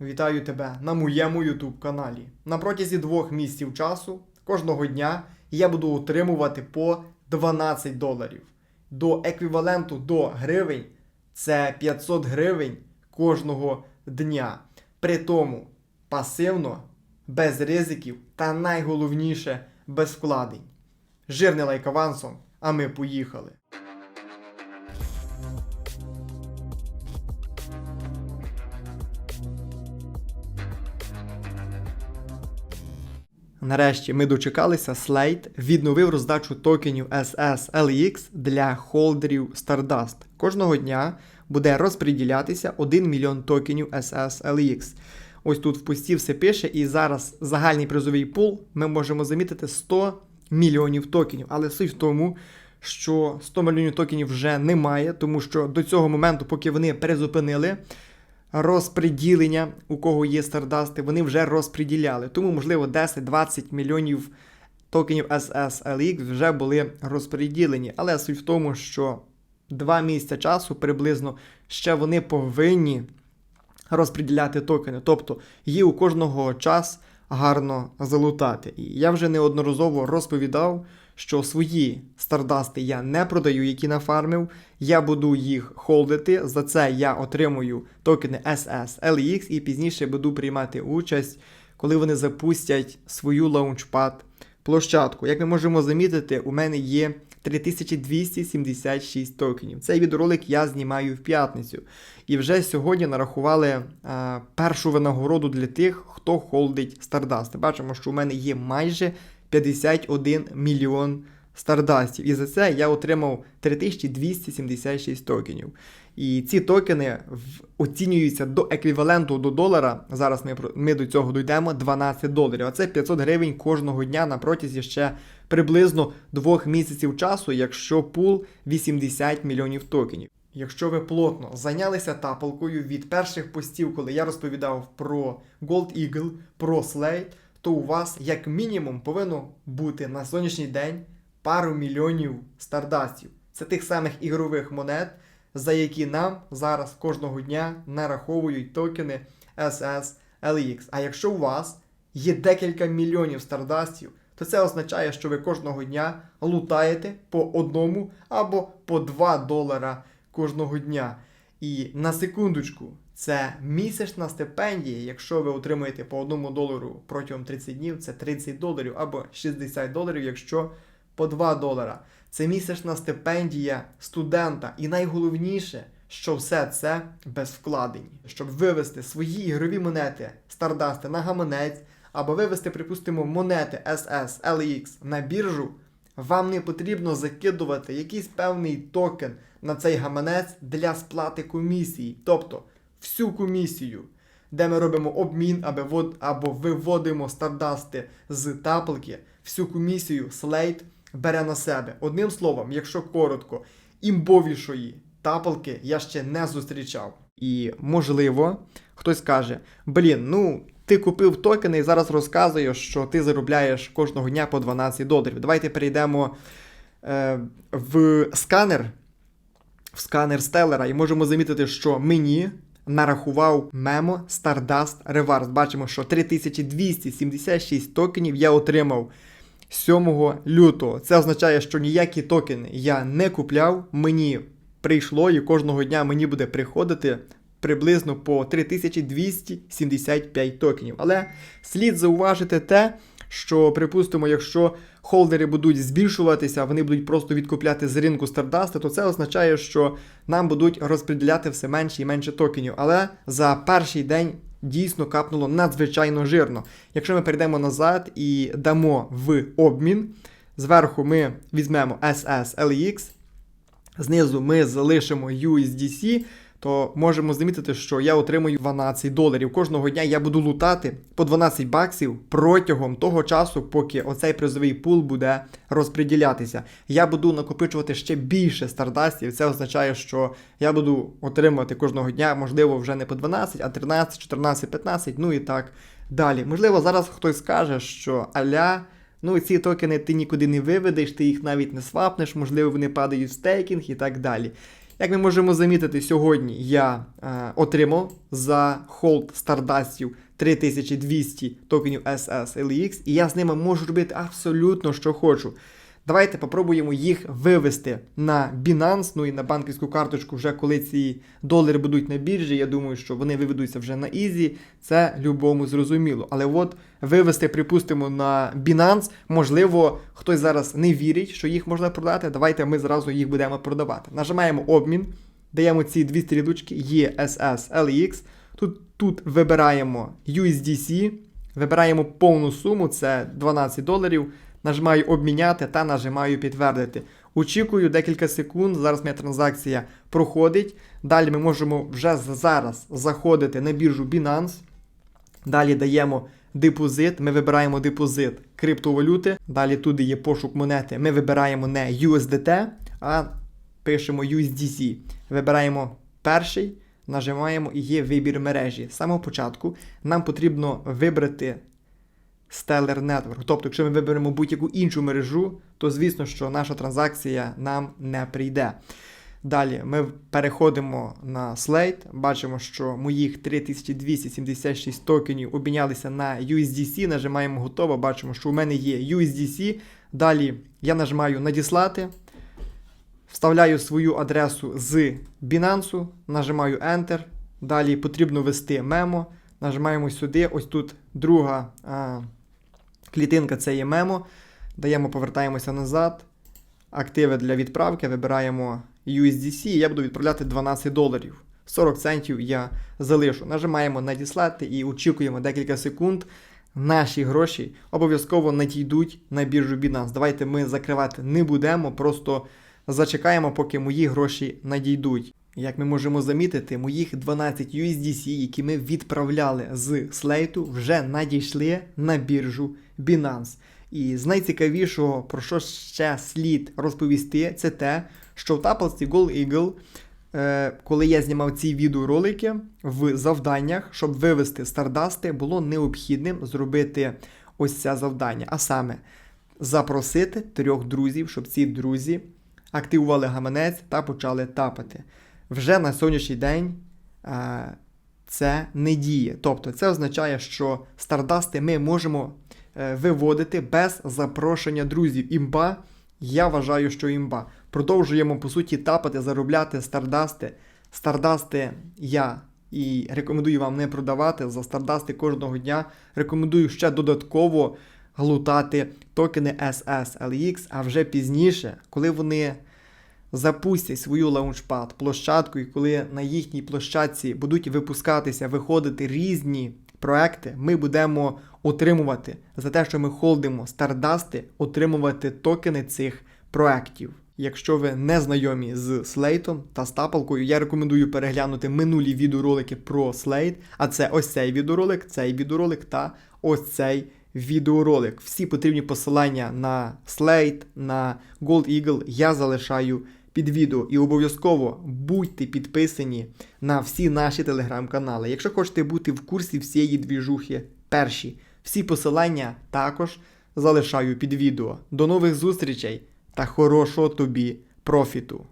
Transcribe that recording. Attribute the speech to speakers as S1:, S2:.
S1: Вітаю тебе на моєму YouTube каналі. На протязі двох місяців часу кожного дня я буду отримувати по 12 доларів. До еквіваленту до гривень це 500 гривень кожного дня. При тому пасивно, без ризиків та найголовніше без вкладень. Жирний лайк авансом, а ми поїхали. Нарешті ми дочекалися, Slate відновив роздачу токенів SSLX для холдерів Stardust. Кожного дня буде розподілятися 1 мільйон токенів SSLX. Ось тут в пості все пише, і зараз загальний призовий пул ми можемо замітити 100 мільйонів токенів. Але суть в тому, що 100 мільйонів токенів вже немає, тому що до цього моменту, поки вони призупинили розпреділення, у кого є стардасти, вони вже розпреділяли. Тому, можливо, 10-20 мільйонів токенів SSLX вже були розпреділені. Але суть в тому, що два місяці часу приблизно ще вони повинні розпреділяти токени. Тобто є у кожного час гарно залутати. І я вже неодноразово розповідав, що свої стардасти я не продаю, які нафармив. Я буду їх холдити. За це я отримую токени SSLX і пізніше буду приймати участь, коли вони запустять свою лаунчпад площадку. Як ми можемо замітити, у мене є 3276 токенів. Цей відеоролик я знімаю в п'ятницю. І вже сьогодні нарахували а, першу винагороду для тих, хто холдить Stardust. Бачимо, що у мене є майже 51 мільйон стардастів. І за це я отримав 3276 токенів. І ці токени оцінюються до еквіваленту до долара. Зараз ми, ми до цього дійдемо 12 доларів. А це 500 гривень кожного дня на протязі ще приблизно двох місяців часу, якщо пул 80 мільйонів токенів. Якщо ви плотно зайнялися тапалкою від перших постів, коли я розповідав про Gold Eagle, про Slate, то у вас як мінімум повинно бути на сьогоднішній день пару мільйонів стардастів. Це тих самих ігрових монет, за які нам зараз кожного дня нараховують токени SSLX. А якщо у вас є декілька мільйонів стардастів, то це означає, що ви кожного дня лутаєте по одному або по 2 долара кожного дня. І на секундочку, це місячна стипендія. Якщо ви отримуєте по одному долару протягом 30 днів, це 30 доларів або 60 доларів, якщо по 2 долара. Це місячна стипендія студента. І найголовніше, що все це без вкладень. Щоб вивести свої ігрові монети стардасти на гаманець, або вивести, припустимо, монети SS, LX на біржу, вам не потрібно закидувати якийсь певний токен на цей гаманець для сплати комісії. Тобто всю комісію, де ми робимо обмін або, або виводимо стардасти з таплики, всю комісію Slate бере на себе. Одним словом, якщо коротко, імбовішої тапалки я ще не зустрічав. І можливо, хтось каже: блін, ну. Ти купив токени і зараз розказуєш, що ти заробляєш кожного дня по 12 доларів. Давайте перейдемо е, в сканер, в сканер стелера, і можемо замітити, що мені нарахував мемо Stardust Rewards. Бачимо, що 3276 токенів я отримав 7 лютого. Це означає, що ніякі токени я не купляв. Мені прийшло і кожного дня мені буде приходити приблизно по 3275 токенів. Але слід зауважити те, що, припустимо, якщо холдери будуть збільшуватися, вони будуть просто відкупляти з ринку Stardust, то це означає, що нам будуть розподіляти все менше і менше токенів. Але за перший день дійсно капнуло надзвичайно жирно. Якщо ми перейдемо назад і дамо в обмін, зверху ми візьмемо SSLX, знизу ми залишимо USDC, то можемо замітити, що я отримую 12 доларів. Кожного дня я буду лутати по 12 баксів протягом того часу, поки оцей призовий пул буде розподілятися. Я буду накопичувати ще більше стардастів. Це означає, що я буду отримувати кожного дня, можливо, вже не по 12, а 13, 14, 15, ну і так далі. Можливо, зараз хтось скаже, що аля. Ну, ці токени ти нікуди не виведеш, ти їх навіть не свапнеш, можливо, вони падають в стейкінг і так далі. Як ми можемо замітити, сьогодні я е, отримав за холд стардастів 3200 токенів SSLX, і я з ними можу робити абсолютно що хочу. Давайте попробуємо їх вивести на Binance, ну і на банківську карточку, вже коли ці долари будуть на біржі. Я думаю, що вони виведуться вже на Ізі. Це любому зрозуміло. Але от вивести, припустимо, на Binance, можливо, хтось зараз не вірить, що їх можна продати. Давайте ми зразу їх будемо продавати. Нажимаємо обмін, даємо ці дві стрілочки ESS LX. Тут, тут вибираємо USDC, вибираємо повну суму, це 12 доларів. Нажимаю обміняти та нажимаю підтвердити. Очікую декілька секунд. Зараз моя транзакція проходить. Далі ми можемо вже зараз заходити на біржу Binance. Далі даємо депозит. Ми вибираємо депозит криптовалюти. Далі туди є пошук монети. Ми вибираємо не USDT, а пишемо USDC. Вибираємо перший, нажимаємо і є вибір мережі. З самого початку нам потрібно вибрати Stellar Network. Тобто, якщо ми виберемо будь-яку іншу мережу, то звісно, що наша транзакція нам не прийде. Далі ми переходимо на Slate, бачимо, що моїх 3276 токенів обмінялися на USDC, нажимаємо готово, бачимо, що у мене є USDC. Далі я нажимаю надіслати, вставляю свою адресу з Binance, нажимаю Enter. Далі потрібно ввести мемо. Нажимаємо сюди. Ось тут друга а, клітинка це є мемо. Даємо, повертаємося назад. Активи для відправки, вибираємо USDC, я буду відправляти 12 доларів. 40 центів я залишу. Нажимаємо надіслати і очікуємо декілька секунд. Наші гроші обов'язково надійдуть на біржу Binance. Давайте ми закривати не будемо, просто зачекаємо, поки мої гроші надійдуть. Як ми можемо замітити, моїх 12 USDC, які ми відправляли з слейту, вже надійшли на біржу Binance. І з найцікавішого, про що ще слід розповісти, це те, що в тапалці Gold Eagle, е, коли я знімав ці відеоролики, в завданнях, щоб вивести стардасти, було необхідним зробити ось це завдання. А саме запросити трьох друзів, щоб ці друзі активували гаманець та почали тапати. Вже на сьогоднішній день е, це не діє. Тобто це означає, що стардасти ми можемо е, виводити без запрошення друзів. Імба, я вважаю, що імба. Продовжуємо, по суті, тапати, заробляти стардасти. Стардасти я і рекомендую вам не продавати за стардасти кожного дня. Рекомендую ще додатково глутати токени SS LX, а вже пізніше, коли вони запустять свою лаунчпад площадку, і коли на їхній площадці будуть випускатися, виходити різні проекти, ми будемо отримувати за те, що ми холдимо стардасти, отримувати токени цих проектів. Якщо ви не знайомі з слейтом та стапалкою, я рекомендую переглянути минулі відеоролики про слейт, а це ось цей відеоролик, цей відеоролик та ось цей відеоролик. Всі потрібні посилання на Slate, на Gold Eagle я залишаю під відео. І обов'язково будьте підписані на всі наші телеграм-канали. Якщо хочете бути в курсі всієї двіжухи перші, всі посилання також залишаю під відео. До нових зустрічей та хорошого тобі профіту!